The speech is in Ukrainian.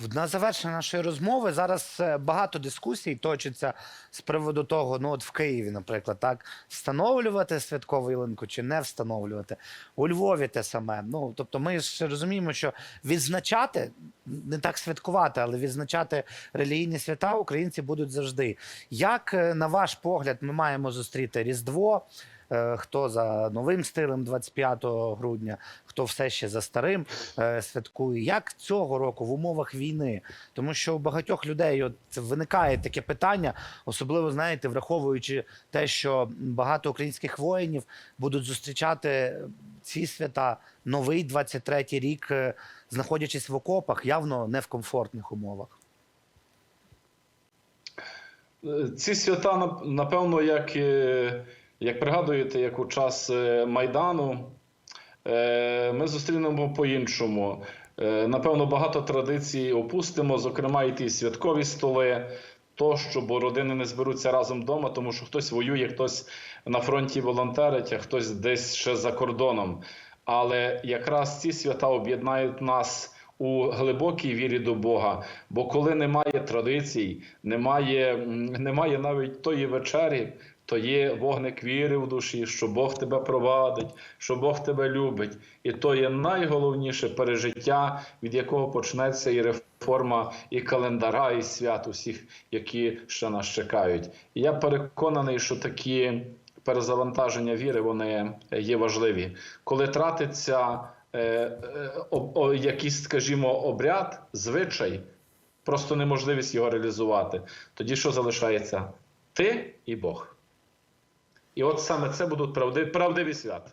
На завершення нашої розмови зараз е, багато дискусій точиться з приводу того, ну от в Києві, наприклад, так встановлювати святкову ялинку чи не встановлювати. У Львові те саме. Ну тобто, ми ж розуміємо, що відзначати не так святкувати, але відзначати релігійні свята українці будуть завжди. Як е, на ваш погляд, ми маємо зустріти Різдво? Е, Хто за новим стилем 25 грудня, хто все ще за старим е, святкує. Як цього року в умовах війни? Тому що у багатьох людей от виникає таке питання, особливо знаєте, враховуючи те, що багато українських воїнів будуть зустрічати ці свята, новий 23-й рік, е, знаходячись в окопах, явно не в комфортних умовах. Ці свята, напевно, як, як пригадуєте, як у час е, Майдану, е, ми зустрінемо по-іншому. Е, Напевно, багато традицій опустимо, зокрема, і ті святкові столи. То, що бо родини не зберуться разом вдома, тому що хтось воює, хтось на фронті волонтерить, а хтось десь ще за кордоном. Але якраз ці свята об'єднають нас у глибокій вірі до Бога. Бо коли немає традицій, немає, немає навіть тої вечері, то є вогник віри в душі, що Бог тебе провадить, що Бог тебе любить. І то є найголовніше пережиття, від якого почнеться і реформа, і календара, і свят усіх, які ще нас чекають. І я переконаний, що такі перезавантаження віри вони є важливі. Коли тратиться е, е, о, якийсь, скажімо, обряд, звичай, просто неможливість його реалізувати. Тоді що залишається? Ти і Бог. І от саме це будуть правдиві, правдиві свята.